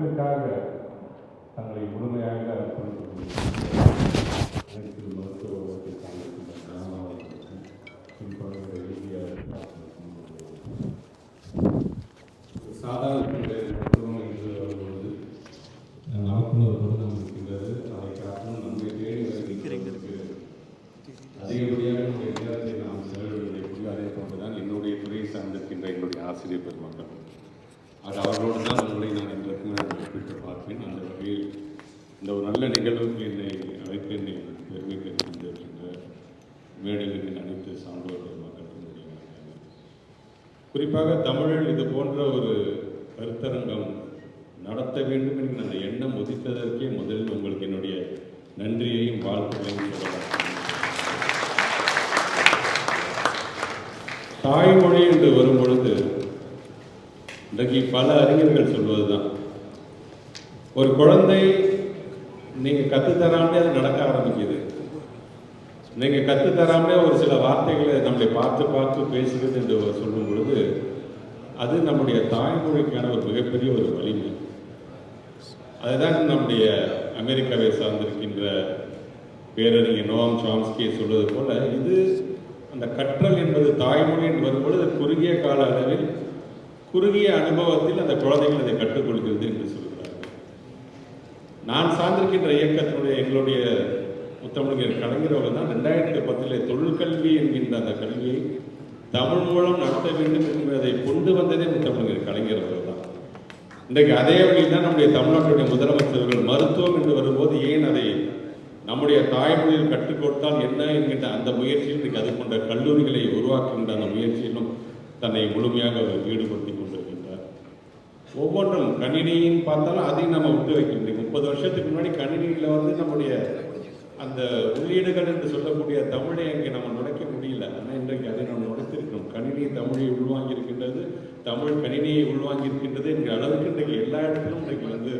மக்களுக்காக தங்களை முழுமையாக அனைத்து மருத்துவ சாதாரண மருத்துவம் வரும்பொழுது நமக்குன்னு ஒரு குடும்பம் இருக்கின்றது அதை காரணம் நம்மை தேடி வருகிறதற்கு அதிகப்படியாக நம்முடைய நேரத்தை நாம் அதே போன்றுதான் என்னுடைய துறையை சார்ந்திருக்கின்ற என்னுடைய ஆசிரியர் பெருமக்கள். அது அவர்களோடு தான் உங்களை நான் இன்றைக்கு அந்த வகையில் இந்த ஒரு நல்ல நிகழ்வுக்கு என்னை அழைத்து என்னை பெருமை பெறுகின்ற மேடையில் அனைத்து சான்றோர்கள் பெருமக்களுக்கும் என்னுடைய குறிப்பாக தமிழில் இது போன்ற ஒரு கருத்தரங்கம் நடத்த வேண்டும் என்கிற அந்த எண்ணம் உதித்ததற்கே முதலில் உங்களுக்கு என்னுடைய நன்றியையும் வாழ்த்துக்களையும் சொல்லலாம். தாய்மொழி என்று வரும் பொழுது இன்றைக்கு பல அறிஞர்கள் சொல்வதுதான். ஒரு குழந்தை நீங்கள் கற்றுத்தராமலே அது நடக்க ஆரம்பிக்குது. நீங்கள் கற்றுத்தராமலே ஒரு சில வார்த்தைகளை நம்மளை பார்த்து பார்த்து பேசுகிறது என்று சொல்லும் பொழுது அது நம்முடைய தாய்மொழிக்கான ஒரு மிகப்பெரிய ஒரு வலிமை. அதுதான் நம்முடைய அமெரிக்காவை சார்ந்திருக்கின்ற பேரறிஞர் நோம் சாம்ஸ்கியை சொல்வது போல இது அந்த கற்றல் என்பது தாய்மொழி என்று வரும்பொழுது குறுகிய கால அளவில் குறுகிய அனுபவத்தில் அந்த குழந்தைகள் அதை கற்றுக்கொள்கிறது என்று சொல்கிறது நான் சார்ந்திருக்கின்ற இயக்கத்தினுடைய எங்களுடைய முத்தமிழர் கலைஞரவர்கள் தான் ரெண்டாயிரத்தி பத்தில் தொழிற்கல்வி என்கின்ற அந்த கல்வியை தமிழ் மூலம் நடத்த வேண்டும் என்பதை கொண்டு வந்ததே முத்தமிழர் கலைஞர் அவர்கள் தான். இன்றைக்கு அதே வழியில் தான் நம்முடைய தமிழ்நாட்டுடைய முதலமைச்சர்கள் மருத்துவம் என்று வரும்போது ஏன் அதை நம்முடைய தாய்மொழியில் கற்றுக் கொடுத்தால் என்ன என்கின்ற அந்த முயற்சியில் இன்றைக்கு அது போன்ற கல்லூரிகளை உருவாக்குகின்ற அந்த முயற்சியிலும் தன்னை முழுமையாக அவர் ஈடுபடுத்தி கொண்டிருக்கின்றார் ஒவ்வொன்றும் கணினின்னு பார்த்தாலும் அதையும் நம்ம விட்டு வைக்கின்றோம் முப்பது வருஷத்துக்கு முன்னாடி கணினியில் வந்து நம்முடைய அந்த உள்ளீடுகள் என்று சொல்லக்கூடிய தமிழை அங்கே நம்ம நுழைக்க முடியல. ஆனால் இன்றைக்கு அதை நம்ம நுழைத்திருக்கிறோம். கணினி தமிழை உள்வாங்கியிருக்கின்றது தமிழ் கணினியை உள்வாங்கி இருக்கின்றது என்கிற அளவுக்கு இன்றைக்கு எல்லா இடத்திலும் இன்றைக்கு வந்து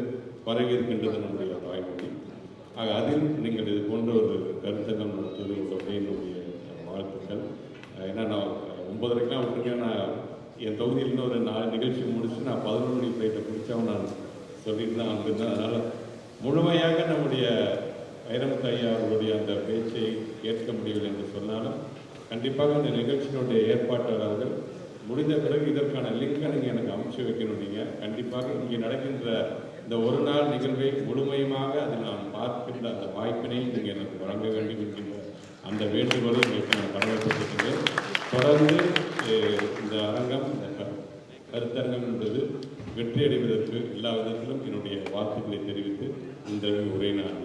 பரவி இருக்கின்றது நம்முடைய தாய்மொழி. ஆக அதில் நீங்கள் இது போன்ற ஒரு கருத்தங்கள் நடத்துவது உங்களுடைய என்னுடைய வாழ்த்துக்கள். ஏன்னா நான் ஒன்பதரைக்கெலாம் விட்டுருக்கேன். நான் என் தொகுதியில் ஒரு நாலு நிகழ்ச்சி முடிச்சு நான் பதினொரு மணி ஃப்ளைட்டை பிடிச்சவன் நான் சொல்லிட்டு தான் வந்திருந்தேன் அதனால் முழுமையாக நம்முடைய வைரமுத்து ஐயா அவர்களுடைய அந்த பேச்சை கேட்க முடியவில்லை என்று சொன்னாலும் கண்டிப்பாக இந்த நிகழ்ச்சியினுடைய ஏற்பாட்டாளர்கள் முடிந்த பிறகு இதற்கான லிங்கை நீங்கள் எனக்கு அமுச்சு வைக்கணும் நீங்கள் கண்டிப்பாக இங்கே நடக்கின்ற இந்த ஒரு நாள் நிகழ்வை முழுமையுமாக அதில் நான் பார்க்கின்ற அந்த வாய்ப்பினை நீங்கள் எனக்கு வழங்க வேண்டும் என்கின்ற அந்த வேண்டுகோளை உங்களுக்கு நான் வரவேற்பட்டிருக்கிறேன் தொடர்ந்து அஹ், இந்த அரங்கம் இந்த க- கருத்தரங்கம் என்பது வெற்றி அடைவதற்கு எல்லா விதத்திலும் என்னுடைய வாழ்த்துக்களை தெரிவித்து இந்த உரை நான்